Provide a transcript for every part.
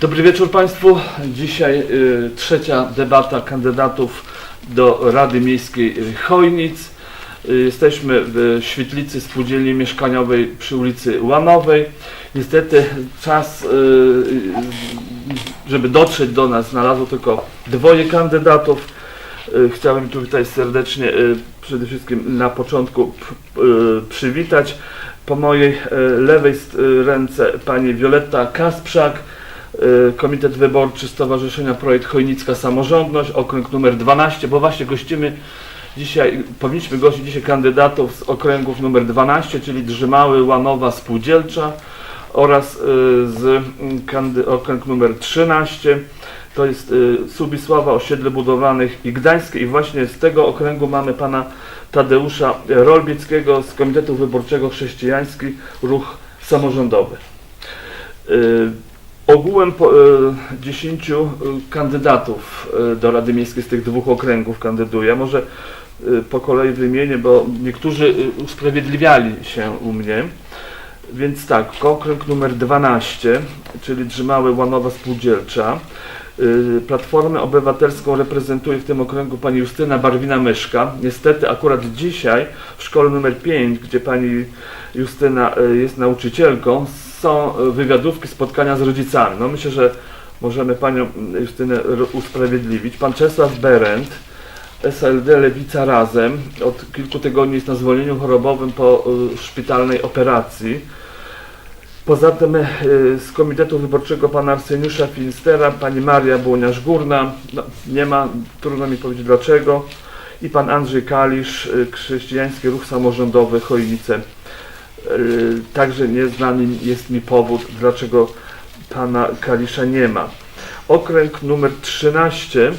Dobry wieczór Państwu. Dzisiaj y, trzecia debata kandydatów do Rady Miejskiej Chojnic. Y, jesteśmy w świetlicy spółdzielni mieszkaniowej przy ulicy Łanowej. Niestety czas, y, y, żeby dotrzeć do nas, znalazło tylko dwoje kandydatów. Y, Chciałem tu tutaj serdecznie przede wszystkim na początku przywitać po mojej lewej ręce pani Wioletta Kasprzak, Komitet Wyborczy Stowarzyszenia Projekt Chojnicka Samorządność, okręg numer 12, bo właśnie gościmy dzisiaj, powinniśmy gościć dzisiaj kandydatów z okręgów numer 12, czyli Drzymały, Łanowa, Spółdzielcza oraz y, z mm, okręg numer 13. To jest y, Subisława, Osiedle Budowlanych i Gdańskie i właśnie z tego okręgu mamy pana Tadeusza Rolbieckiego z Komitetu Wyborczego Chrześcijański Ruch Samorządowy. Ogółem po, y, 10 y, kandydatów y, do Rady Miejskiej z tych dwóch okręgów kandyduje. Może po kolei wymienię, bo niektórzy usprawiedliwiali się u mnie. Więc tak, okręg numer 12, czyli Drzymały Łanowa Spółdzielcza. Platformę Obywatelską reprezentuje w tym okręgu pani Justyna Barwina-Myszka. Niestety akurat dzisiaj w szkole numer 5, gdzie pani Justyna jest nauczycielką, są y, wywiadówki, spotkania z rodzicami. No myślę, że możemy panią Justynę usprawiedliwić. Pan Czesław Berend, SLD Lewica Razem, od kilku tygodni jest na zwolnieniu chorobowym po y, szpitalnej operacji. Poza tym y, z Komitetu Wyborczego pana Arseniusza Finstera, pani Maria Błoniarz-Górna, no, nie ma, trudno mi powiedzieć dlaczego, i pan Andrzej Kalisz, Chrześcijański Ruch Samorządowy Chojnice. Y, Także nieznany jest mi powód, dlaczego pana Kalisza nie ma. Okręg numer 13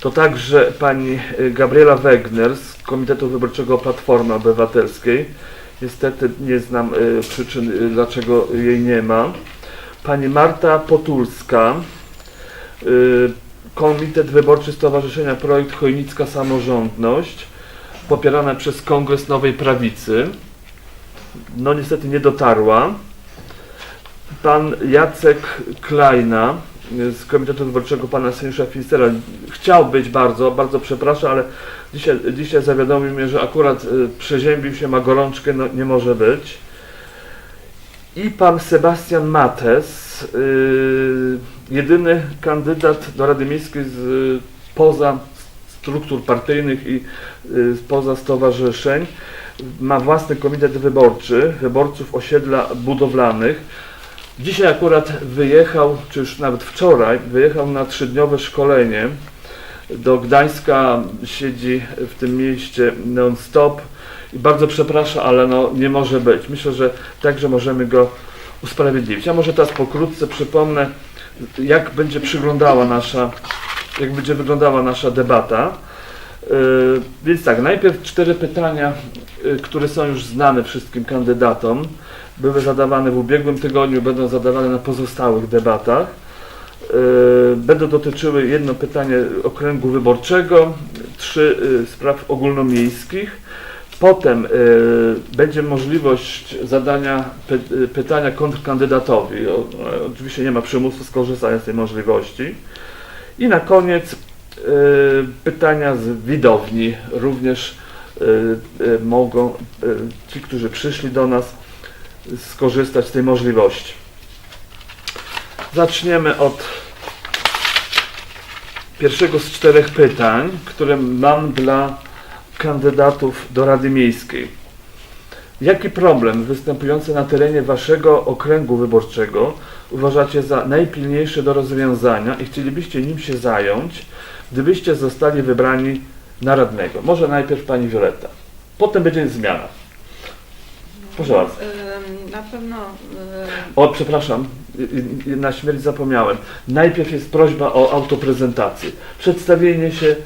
to także pani y, Gabriela Wegner z Komitetu Wyborczego Platformy Obywatelskiej. Niestety nie znam y, przyczyn, dlaczego jej nie ma. Pani Marta Potulska, Komitet Wyborczy Stowarzyszenia Projekt Chojnicka Samorządność, popierana przez Kongres Nowej Prawicy. No niestety nie dotarła. Pan Jacek Klejna y, z Komitetu Wyborczego pana Seniusza Finstera chciał być bardzo, bardzo przepraszam, ale dzisiaj, dzisiaj zawiadomił mnie, że akurat y, przeziębił się, ma gorączkę, no nie może być. I pan Sebastian Mates, y, jedyny kandydat do Rady Miejskiej z, y, poza struktur partyjnych i y, spoza stowarzyszeń, ma własny komitet wyborczy, wyborców osiedla budowlanych. Dzisiaj akurat wyjechał, czy już nawet wczoraj, wyjechał na trzydniowe szkolenie do Gdańska, siedzi w tym mieście non-stop i bardzo przepraszam, ale no nie może być. Myślę, że także możemy go usprawiedliwić. A może teraz pokrótce przypomnę, jak będzie przyglądała nasza, jak będzie wyglądała nasza debata. Yy, Więc tak, najpierw cztery pytania, yy, które są już znane wszystkim kandydatom. Były zadawane w ubiegłym tygodniu, będą zadawane na pozostałych debatach. Yy, Będą dotyczyły jedno pytanie okręgu wyborczego, trzy spraw ogólnomiejskich. Potem będzie możliwość zadania py, pytania kontrkandydatowi. Oczywiście nie ma przymusu skorzystania z tej możliwości. I na koniec pytania z widowni. Również yy, yy, mogą ci, którzy przyszli do nas, skorzystać z tej możliwości. Zaczniemy od pierwszego z czterech pytań, które mam dla kandydatów do Rady Miejskiej. Jaki problem występujący na terenie Waszego okręgu wyborczego uważacie za najpilniejszy do rozwiązania i chcielibyście nim się zająć, gdybyście zostali wybrani na radnego? Może najpierw Pani Wioletta, potem będzie zmiana. Proszę bardzo. Ym, Na pewno O, przepraszam, na śmierć zapomniałem. Najpierw jest prośba o autoprezentację. Przedstawienie się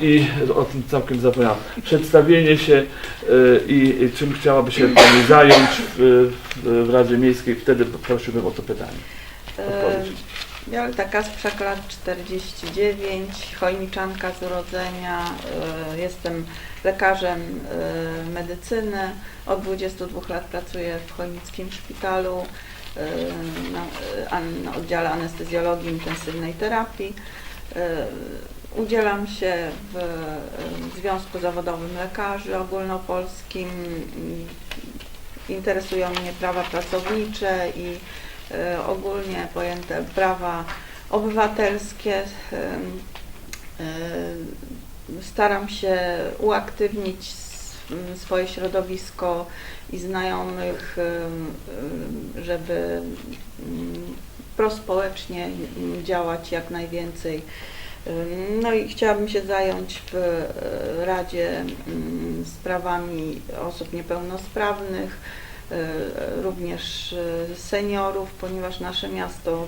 i o tym całkiem zapomniałem. Przedstawienie się y, i, czym chciałaby się Pani zająć w, w, Radzie Miejskiej, wtedy prosiłbym o to pytanie. Odpowiedź. Wioleta Kasprzak, lat 49, chojniczanka z urodzenia. y, Jestem lekarzem medycyny. Od 22 lat pracuję w chojnickim szpitalu. na, na oddziale anestezjologii intensywnej terapii. Udzielam się w Związku Zawodowym Lekarzy Ogólnopolskim. Interesują mnie prawa pracownicze i e, ogólnie pojęte prawa obywatelskie. E, Staram się uaktywnić swoje środowisko i znajomych, żeby mm, prospołecznie mm, działać jak najwięcej. No i chciałabym się zająć w e, Radzie sprawami osób niepełnosprawnych, e, również e, seniorów, ponieważ nasze miasto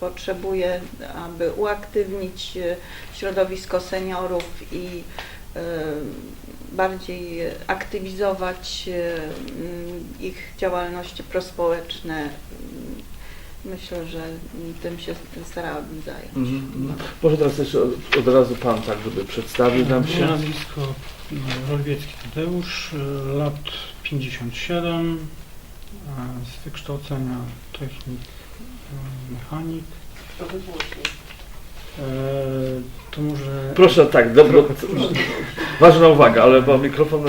potrzebuje, aby uaktywnić środowisko seniorów i bardziej aktywizować ich działalności prospołeczne. Myślę, że tym się starałabym zająć. Mhm, mhm. Może teraz jeszcze od, od razu Pan tak, żeby przedstawił nam Moje się. nazwisko e, Rolwiecki Tadeusz, e, lat 57, e, z wykształcenia technik e, mechanik. To może... Proszę tak, dobro, ważna uwaga, ale bo mikrofon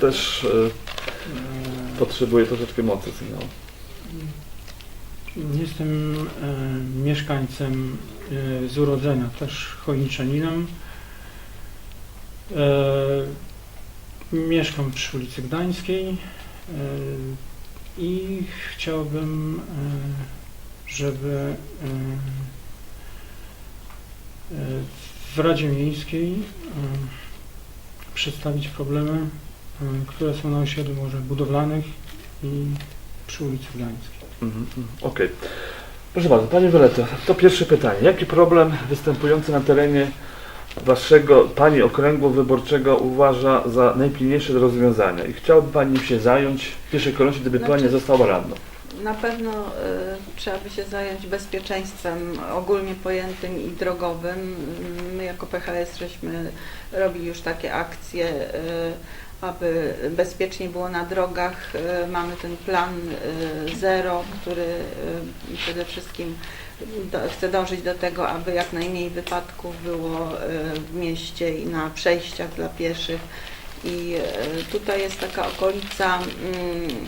też potrzebuje troszeczkę mocy sygnału. Jestem e, mieszkańcem e, z urodzenia, też chojniczaninem. E, mieszkam przy ulicy Gdańskiej e, i chciałbym, e, żeby e, e, w Radzie Miejskiej e, przedstawić problemy, e, które są na osiedlu może budowlanych i przy ulicy Gdańskiej. Mhm, mhm. Okej. Proszę bardzo, Panie Wioleto, to pierwsze pytanie. Jaki problem występujący na terenie Waszego, Pani okręgu wyborczego uważa za najpilniejsze do rozwiązania i chciałaby Pani się zająć w pierwszej kolejności, gdyby Znaczy- Pani została radną? Na pewno y, trzeba by się zająć bezpieczeństwem ogólnie pojętym i drogowym. My jako PHS żeśmy robili już takie akcje, y, aby bezpiecznie było na drogach. Y, mamy ten plan zero, który przede wszystkim do, chce dążyć do tego, aby jak najmniej wypadków było w mieście i na przejściach dla pieszych. I tutaj jest taka okolica mm,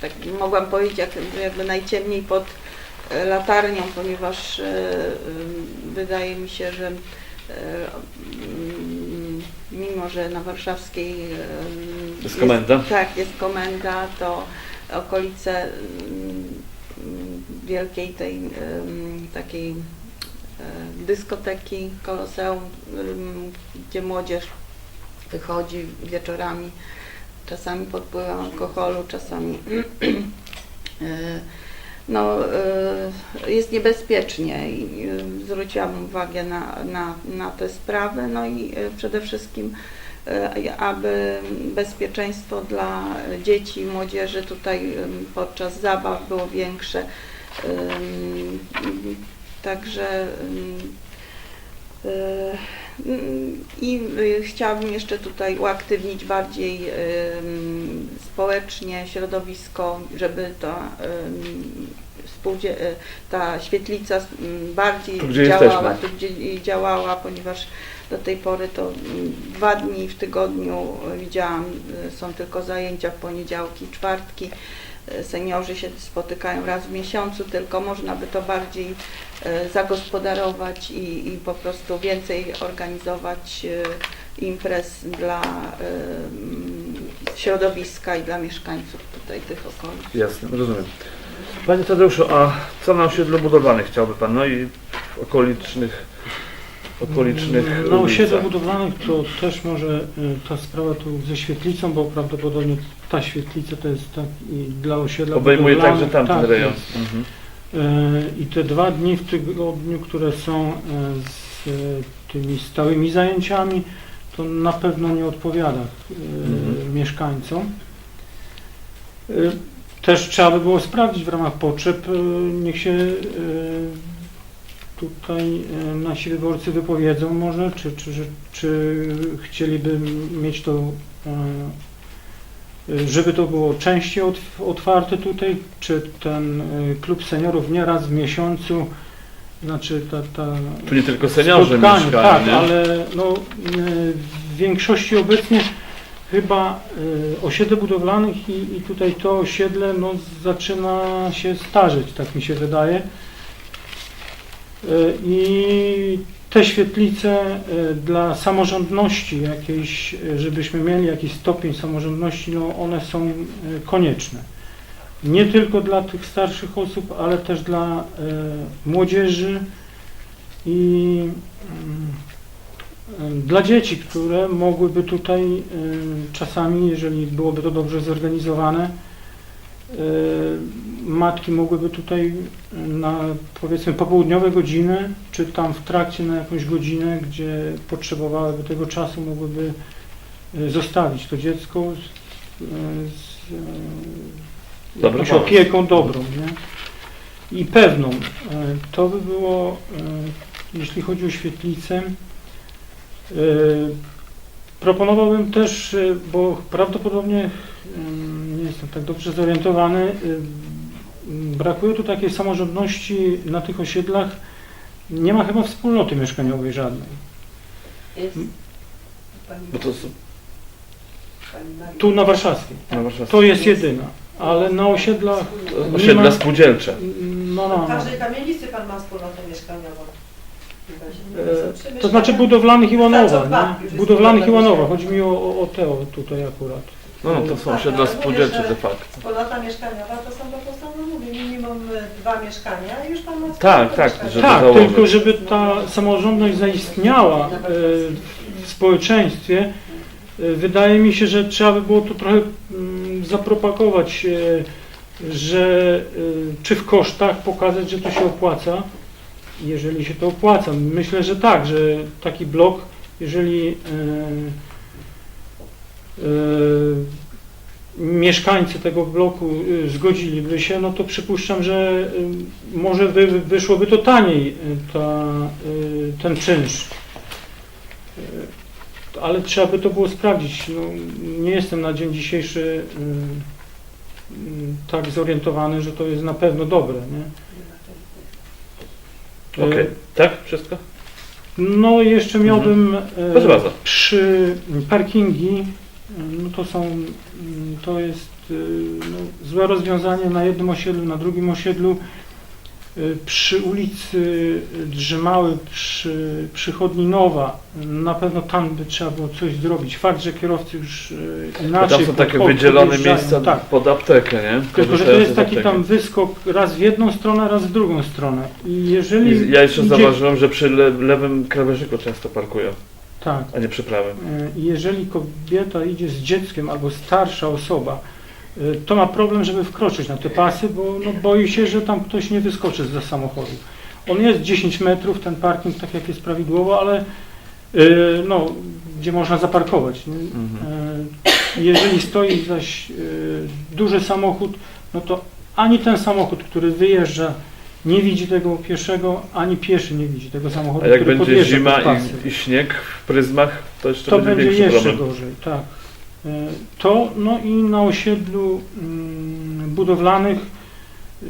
tak mogłam powiedzieć, jak, jakby najciemniej pod e, latarnią, ponieważ e, wydaje mi się, że e, mm, mimo, że na warszawskiej Jest komenda? tak, jest komenda, to okolice wielkiej tej takiej dyskoteki Koloseum, gdzie młodzież wychodzi wieczorami, czasami pod wpływem alkoholu, czasami e, no, e, jest niebezpiecznie i e, zwróciłam uwagę na, na, na te sprawy, no i przede wszystkim aby bezpieczeństwo dla dzieci i młodzieży tutaj podczas zabaw było większe. Także i y, chciałabym jeszcze tutaj uaktywnić bardziej społecznie środowisko, żeby ta, e, ta świetlica bardziej Tu, działała, tu gdzie działała, ponieważ do tej pory to mm, dwa dni w tygodniu widziałam, są tylko zajęcia w poniedziałki, czwartki. E, Seniorzy się spotykają raz w miesiącu, tylko można by to bardziej e, zagospodarować i, i po prostu więcej organizować e, imprez dla środowiska i dla mieszkańców tutaj tych okolic. Jasne, rozumiem. Panie Tadeuszu, a co na osiedlu budowlanych chciałby Pan? No i okolicznych, okolicznych Na osiedlu ulicach. budowlanych to też może y, ta sprawa tu ze świetlicą, bo prawdopodobnie ta świetlica to jest tak i dla osiedla Obejmuje także budowlanych, tamten tak, rejon. jest. Mhm. Y, I te dwa dni w tygodniu, które są y, z y, tymi stałymi zajęciami, to na pewno nie odpowiada y, Mhm. mieszkańcom. Y, Też trzeba by było sprawdzić w ramach potrzeb, y, niech się y, tutaj y, nasi wyborcy wypowiedzą może, czy, czy, czy, czy chcieliby mieć to y, y, żeby to było częściej otw- otwarte tutaj, czy ten klub seniorów nie raz w miesiącu, znaczy ta, ta Tu nie tylko seniorzy spotkanie, mieszkają, tak, nie? ale no, w większości obecnie chyba y, osiedle budowlanych i, i tutaj to osiedle no, zaczyna się starzeć, tak mi się wydaje. Y, I te świetlice y, dla samorządności jakiejś, y, żebyśmy mieli jakiś stopień samorządności, no one są konieczne. Nie tylko dla tych starszych osób, ale też dla młodzieży i mm, dla dzieci, które mogłyby tutaj czasami, jeżeli byłoby to dobrze zorganizowane, matki mogłyby tutaj y, na powiedzmy popołudniowe godziny, czy tam w trakcie na jakąś godzinę, gdzie potrzebowałyby tego czasu, mogłyby y, zostawić to dziecko z, y, z y, jakąś opieką dobrą, nie? I pewną. Y, To by było, y, jeśli chodzi o świetlicę, y, proponowałbym też, y, bo prawdopodobnie y, nie jestem tak dobrze zorientowany, y, brakuje tu takiej samorządności na tych osiedlach. Nie ma chyba wspólnoty mieszkaniowej żadnej. Jest pani, Bo to. Tu na Warszawskiej. no, właśnie, To jest jedyna. Ale na osiedlach, osiedla ma- spółdzielcze. no, no, W no. każdej kamienicy pan ma wspólnotę mieszkaniową. E, To znaczy budowlanych nie? już Budowlanych Iłanowa. budowlany. Chodzi mi o, o, o te tutaj akurat. No, no to są osiedla spółdzielcze de facto. Wspólnota mieszkaniowa to są po prostu, no mówię, minimum dwa mieszkania i już pan ma Tak, tak, żeby Tak, założyć. tylko żeby ta samorządność zaistniała e, w społeczeństwie, e, wydaje mi się, że trzeba by było to trochę mm, zapropagować, e, że e, czy w kosztach pokazać, że to się opłaca, jeżeli się to opłaca. Myślę, że tak, że taki blok, jeżeli e, mieszkańcy tego bloku y, zgodziliby się, no to przypuszczam, że y, może wy, wyszłoby to taniej, ta, ten czynsz. Ale trzeba by to było sprawdzić. No, nie jestem na dzień dzisiejszy tak zorientowany, że to jest na pewno dobre. Nie? Okej, tak? Wszystko? no jeszcze miałbym e, bardzo. przy parkingi, e, no to są, to jest e, no, złe rozwiązanie na jednym osiedlu, na drugim osiedlu. E, Przy ulicy Drzymały, przy przychodni Nowa, na pewno tam by trzeba było coś zrobić. Fakt, że kierowcy już e, Bo inaczej tam są takie pod- wydzielone podjeżdżają, miejsca Tak, pod aptekę, nie? tylko że to jest taki tam wyskok raz w jedną stronę, raz w drugą stronę. I jeżeli Ja jeszcze idzie- zauważyłem, że przy le lewym krawężniku często parkują, Tak, a nie przy prawym. E, Jeżeli kobieta idzie z dzieckiem albo starsza osoba, e, to ma problem, żeby wkroczyć na te pasy, bo no, boi się, że tam ktoś nie wyskoczy za samochodu. On jest 10 metrów, ten parking tak jak jest prawidłowo, ale e, no, gdzie można zaparkować. Nie? Mhm. Jeżeli stoi zaś duży samochód, no to ani ten samochód, który wyjeżdża, nie widzi tego pieszego, ani pieszy nie widzi tego samochodu, A jak który będzie podjeżdża zima pod pasy i, i śnieg w pryzmach, to jeszcze to będzie, będzie jeszcze problem. gorzej, tak. E, To, no i na osiedlu mm, budowlanych e,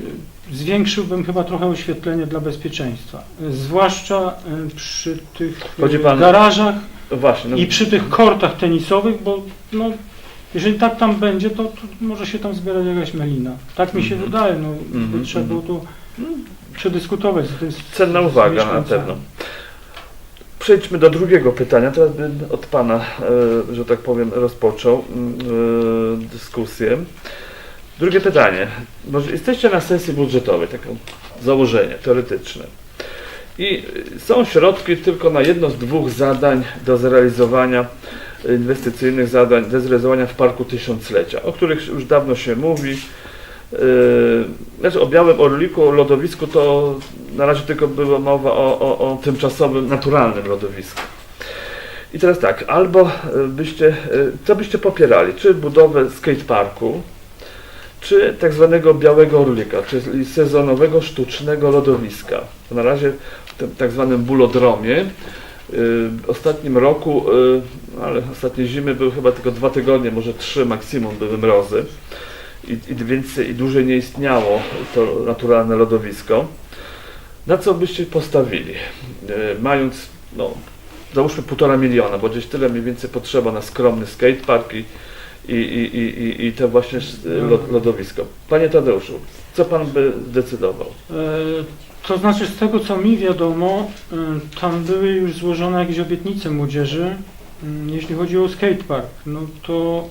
zwiększyłbym chyba trochę oświetlenie dla bezpieczeństwa. E, Zwłaszcza przy tych Chodzi pan- garażach Właśnie, no, i przy tych kortach tenisowych, bo no, jeżeli tak tam będzie, to, to może się tam zbierać jakaś melina. Tak mi się Mhm. wydaje, no Mhm, trzeba było mhm. to przedyskutować tym. z- Cenna uwaga na pewno. Przejdźmy do drugiego pytania. Teraz bym od Pana, e, że tak powiem, rozpoczął mm, e, dyskusję. Drugie pytanie. Może jesteście na sesji budżetowej, takie założenie teoretyczne. I są środki tylko na jedno z dwóch zadań do zrealizowania, inwestycyjnych zadań, do zrealizowania w Parku Tysiąclecia, o których już dawno się mówi. Yy, Znaczy o Białym Orliku, o lodowisku to na razie tylko była mowa o, o, o tymczasowym, naturalnym lodowisku. I teraz tak, albo y, byście, y, co byście popierali, czy budowę skateparku, czy tak zwanego Białego Orlika, czyli sezonowego sztucznego lodowiska. Na razie w tym tak zwanym bulodromie w ostatnim roku, y, ale ostatnie zimy były chyba tylko dwa tygodnie, może trzy maksimum były mrozy i, i i dłużej nie istniało to naturalne lodowisko. Na co byście postawili, y, mając, no, załóżmy półtora miliona, bo gdzieś tyle mniej więcej potrzeba na skromny skatepark i, i, i, i, i, to właśnie lo- lodowisko. Panie Tadeuszu, co pan by zdecydował? E, To znaczy, z tego co mi wiadomo, e, tam były już złożone jakieś obietnice młodzieży, jeśli chodzi o skatepark. No to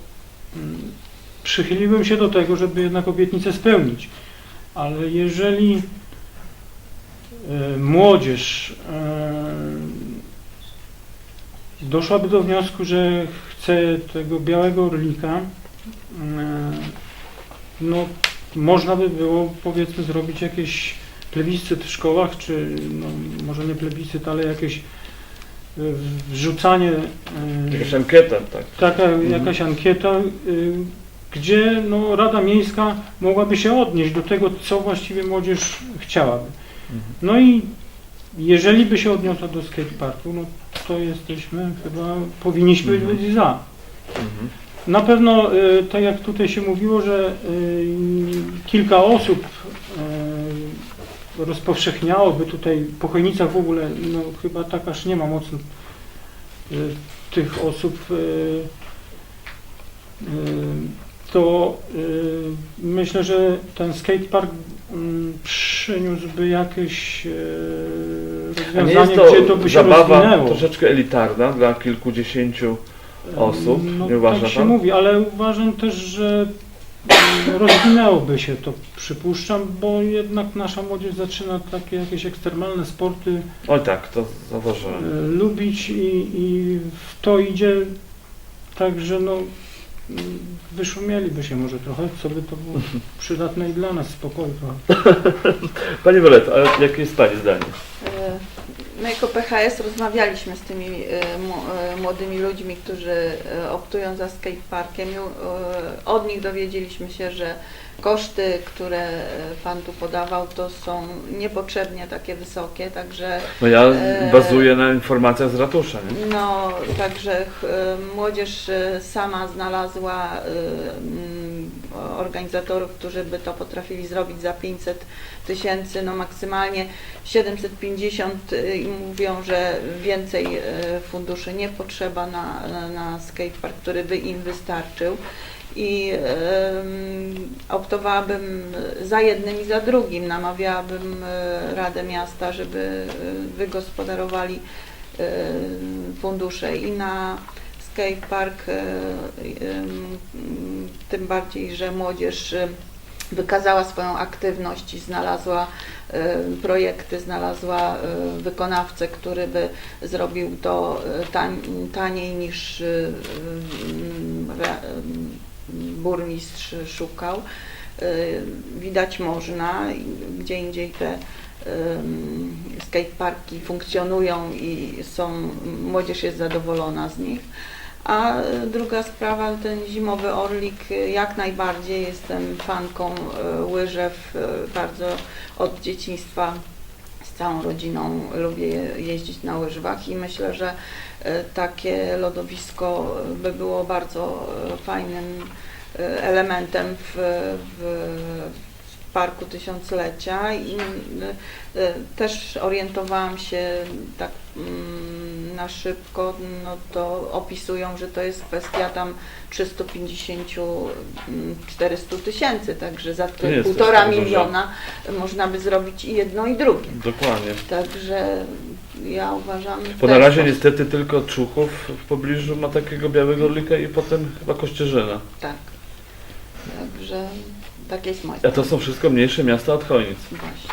przychyliłem się do tego, żeby jednak obietnicę spełnić. Ale jeżeli e, młodzież e, doszłaby do wniosku, że chce tego białego orlika, e, no można by było powiedzmy zrobić jakieś plebiscyt w szkołach, czy no, może nie plebiscyt, ale jakieś wrzucanie, Jakaś ankieta, tak? taka jakaś ankieta, y, gdzie no, Rada Miejska mogłaby się odnieść do tego, co właściwie młodzież chciałaby. No i jeżeli by się odniosła do skateparku, no to jesteśmy chyba, powinniśmy Mhm. być za. Mhm. Na pewno, y, tak jak tutaj się mówiło, że y, kilka osób y, rozpowszechniałoby tutaj po Chojnicach w ogóle, no chyba tak aż nie ma mocno y, tych osób, y, y, to y, myślę, że ten skatepark mm, przyniósłby jakieś y, A nie jest rozwiązanie, to, gdzie to by się zabawa rozwinęło. troszeczkę elitarna dla kilkudziesięciu osób, No, nie uważa tak się pan? mówi, ale uważam też, że mm, rozwinęłoby się to, przypuszczam, bo jednak nasza młodzież zaczyna takie jakieś ekstremalne sporty Oj tak, to zauważyłem. lubić i, i w to idzie, także no wyszumieliby się może trochę, co by to było przydatne i dla nas spokoju trochę. Pani Wioleto, a jakie jest Pani zdanie? E, My jako PHS rozmawialiśmy z tymi e, e, młodymi ludźmi, którzy optują za skateparkiem. Od nich dowiedzieliśmy się, że koszty, które e, Pan tu podawał, to są niepotrzebnie takie wysokie, także No ja E, bazuję na informacjach z ratusza, nie? no, także e, młodzież sama znalazła mm, organizatorów, którzy by to potrafili zrobić za 500 tysięcy, no maksymalnie 750 e, i mówią, że więcej funduszy nie potrzeba na, na skatepark, który by im wystarczył. I optowałabym za jednym i za drugim. Namawiałabym e, Radę Miasta, żeby e, wygospodarowali e, fundusze i na skatepark, tym bardziej, że młodzież wykazała swoją aktywność i znalazła projekty, znalazła wykonawcę, który by zrobił to taniej niż burmistrz szukał. E, Widać można, gdzie indziej te em, skateparki funkcjonują i są, młodzież jest zadowolona z nich. A druga sprawa, ten zimowy Orlik, jak najbardziej jestem fanką e, łyżew, bardzo od dzieciństwa z całą rodziną lubię je- jeździć na łyżwach i myślę, że takie lodowisko by było bardzo fajnym elementem w, w, Parku Tysiąclecia i e, e, też orientowałam się tak mm, na szybko, no to opisują, że to jest kwestia tam 350-400 tysięcy, także za te jest półtora tak dużo. miliona można by zrobić i jedno i drugie. Dokładnie. Także ja uważam. Bo na razie niestety tylko Czuchów w pobliżu ma takiego białego orlika i potem chyba Kościerzyna. Tak. Także takie jest moje A to są wszystko mniejsze miasta od Chojnic. Właśnie.